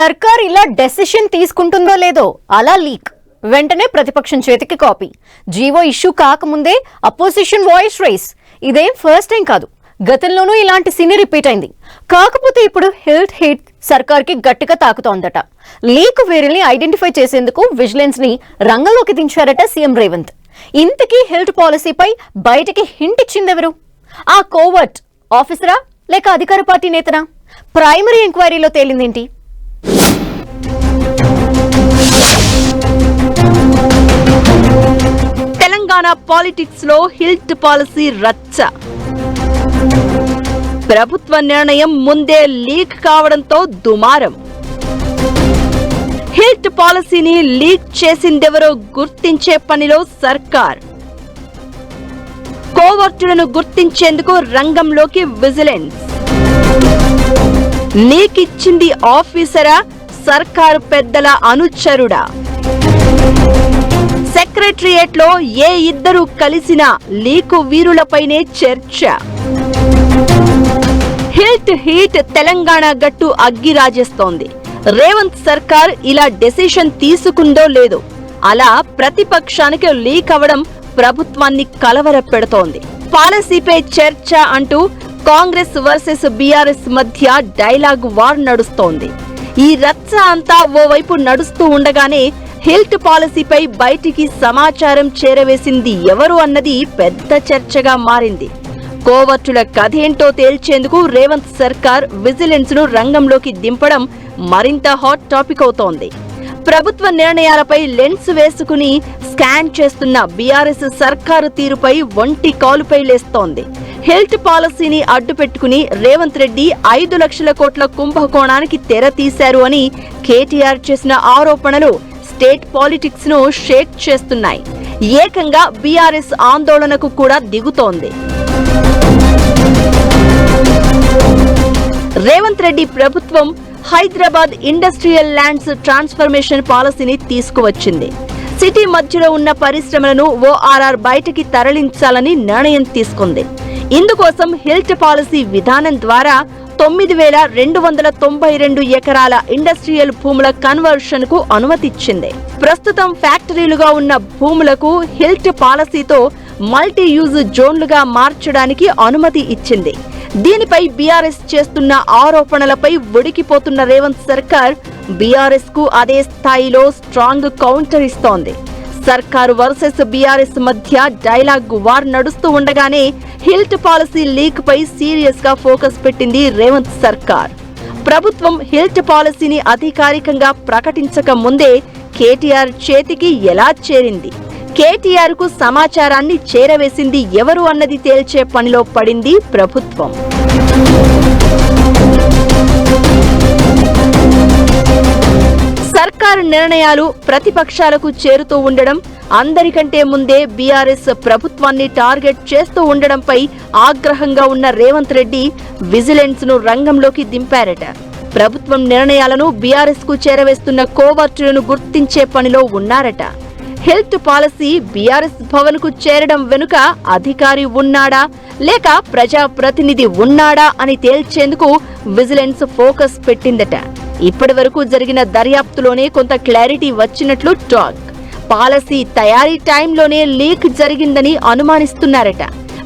సర్కార్ ఇలా డెసిషన్ తీసుకుంటుందో లేదో అలా లీక్. వెంటనే ప్రతిపక్షం చేతికి కాపీ. జీవో ఇష్యూ కాకముందే అపోజిషన్ వాయిస్ రైస్. ఇదేం ఫస్ట్ టైం కాదు. గతంలోనూ ఇలాంటి సీన్ రిపీట్ అయింది. కాకపోతే ఇప్పుడు హెల్త్ హిట్ సర్కార్కి గట్టిగా తాకుతోందట. లీక్ వేరిల్ని ఐడెంటిఫై చేసేందుకు విజిలెన్స్ని రంగంలోకి దించారట సీఎం రేవంత్. ఇంతకీ హెల్త్ పాలసీపై బయటికి హింట్ ఇచ్చిందెవరు? ఆ కోవర్ట్ ఆఫీసరా లేక అధికార పార్టీ నేతనా? ప్రైమరీ ఎంక్వైరీలో తేలిందేంటి? తెలంగాణ పాలిటిక్స్లో హిల్ట్ పాలసీ రచ్చ. ప్రభుత్వ నిర్ణయం ముందే లీక్ కావడంతో దుమారం. హిల్ట్ పాలసీని లీక్ చేసిందెవరో గుర్తించే పనిలో సర్కార్. కోవర్టులను గుర్తించేందుకు రంగంలోకి విజిలెన్స్. లీక్ ఇచ్చింది ఆఫీసరా సర్కారు పెద్దల అనుచరుడా? సెక్రటరియేట్లో ఏ ఇద్దరు కలిసినా లీకు వీరులపైనే చర్చ. హిల్ట్ హీట్ తెలంగాణ గట్టు అగ్గి రాజేస్తోంది రేవంత్ సర్కార్ ఇలా డెసిషన్ తీసుకుందో లేదో అలా ప్రతిపక్షానికి లీక్ అవడం ప్రభుత్వాన్ని కలవర పెడుతోంది పాలసీపై చర్చ అంటూ కాంగ్రెస్ వర్సెస్ బీఆర్ఎస్ మధ్య డైలాగ్ వార్ నడుస్తోంది. ఈ రచ్చ అంతా ఓవైపు నడుస్తూ ఉండగానే హిల్ట్ పాలసీపై బయటికి సమాచారం చేరవేసింది ఎవరు అన్నది పెద్ద చర్చగా మారింది. కోవర్టుల కథేంటో తేల్చేందుకు రేవంత్ సర్కార్ విజిలెన్స్ను రంగంలోకి దింపడం మరింత హాట్ టాపిక్ అవుతోంది. ప్రభుత్వ నిర్ణయాలపై లెన్స్ వేసుకుని స్కాన్ చేస్తున్న బీఆర్ఎస్ సర్కారు తీరుపై ఒంటి కాలుపై లేస్తోంది. హెల్త్ పాలసీని అడ్డుపెట్టుకుని రేవంత్ రెడ్డి ఐదు లక్షల కోట్ల కుంభకోణానికి తెర తీశారు అని కేటీఆర్ చేసిన ఆరోపణలు స్టేట్ పాలిటిక్స్ను షేక్ చేస్తున్నాయి. ఏకంగా బీఆర్ఎస్ ఆందోళనకు కూడా దిగుతోంది. రేవంత్ రెడ్డి ప్రభుత్వం హైదరాబాద్ ఇండస్ట్రియల్ ల్యాండ్స్ ట్రాన్స్ఫర్మేషన్ పాలసీని తీసుకువచ్చింది. సిటీ మధ్యలో ఉన్న పరిశ్రమలను ఓఆర్ఆర్ బయటికి తరలించాలని నిర్ణయం తీసుకుంది. ఇందుకోసం హిల్ట్ పాలసీ విధానం ద్వారా తొమ్మిది వేల రెండు వందల తొంభై రెండు ఎకరాల ఇండస్ట్రియల్ భూముల కన్వర్షన్కు అనుమతిచ్చింది. ప్రస్తుతం ఫ్యాక్టరీలుగా ఉన్న భూములకు హిల్ట్ పాలసీతో మల్టీ యూజ్ జోన్లుగా మార్చడానికి అనుమతి ఇచ్చింది. దీనిపై బీఆర్ఎస్ చేస్తున్న ఆరోపణలపై ఉడికిపోతున్న రేవంత్ సర్కార్ బీఆర్ఎస్కు అదే స్థాయిలో స్ట్రాంగ్ కౌంటర్ ఇస్తోంది. సర్కారు వర్సెస్ బీఆర్ఎస్ మధ్య డైలాగ్ వార్ నడుస్తూ ఉండగానే హిల్ట్ పాలసీ లీక్ పై సీరియస్గా ఫోకస్ పెట్టింది రేవంత్ సర్కార్. ప్రభుత్వం హిల్ట్ పాలసీని అధికారికంగా ప్రకటించక ముందే కేటీఆర్ చేతికి ఎలా చేరింది? కేటీఆర్కు సమాచారాన్ని చేరవేసింది ఎవరు అన్నది తేల్చే పనిలో పడింది ప్రభుత్వం. సర్కార్ నిర్ణయాలు ప్రతిపక్షాలకు చేరుతూ ఉండడం అందరికంటే ముందే బీఆర్ఎస్ ప్రభుత్వాన్ని టార్గెట్ చేస్తూ ఉండడంపై ఆగ్రహంగా ఉన్న రేవంత్ రెడ్డి విజిలెన్స్ను రంగంలోకి దింపారట. ప్రభుత్వం నిర్ణయాలను బీఆర్ఎస్కు చేరవేస్తున్న కోవర్టులను గుర్తించే పనిలో ఉన్నారట. హెల్త్ పాలసీ బీఆర్ఎస్ భవన్కు చేరడం వెనుక అధికారి ఉన్నాడా లేక ప్రజా ప్రతినిధి ఉన్నాడా అని తేల్చేందుకు విజిలెన్స్ ఫోకస్ పెట్టిందట. ఇప్పటి వరకు జరిగిన దర్యాప్తులోనే కొంత క్లారిటీ వచ్చినట్లు టాక్. పాలసీ తయారీ టైంలోనే లీక్ జరిగిందని అనుమానిస్తున్నారట.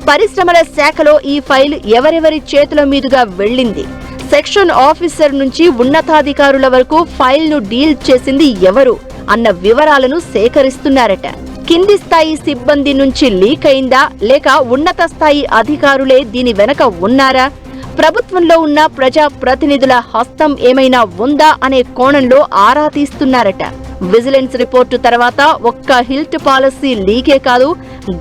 పరిశ్రమల శాఖలో ఈ ఫైల్ ఎవరెవరి చేతుల మీదుగా వెళ్ళింది? సెక్షన్ ఆఫీసర్ నుంచి ఉన్నతాధికారుల వరకు ఫైల్ను డీల్ చేసింది ఎవరు? అన్న వివరాలను సేకరిస్తున్నారట. కింది స్థాయి సిబ్బంది నుంచి లీక్ అయిందా? లేక ఉన్నత స్థాయి అధికారులే దీని వెనక ఉన్నారా? ప్రభుత్వంలో ఉన్న ప్రజా ప్రతినిధుల హస్తం ఏమైనా ఉందా అనే కోణంలో ఆరా తీస్తున్నారట. విజిలెన్స్ రిపోర్టు తర్వాత ఒక్క హిల్ట్ పాలసీ లీకే కాదు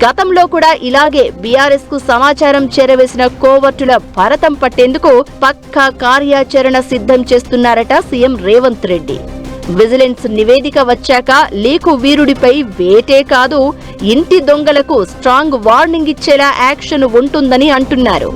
గతంలో కూడా ఇలాగే బీఆర్ఎస్కు సమాచారం చేరవేసిన కోవర్టుల భరతం పట్టేందుకు పక్కా కార్యాచరణ సిద్ధం చేస్తున్నారట సీఎం రేవంత్ రెడ్డి. విజిలెన్స్ నివేదిక వచ్చాక లీకు వీరుడిపై వేటే కాదు ఇంటి దొంగలకు స్ట్రాంగ్ వార్నింగ్ ఇచ్చేలా యాక్షన్ ఉంటుందని అంటున్నారు.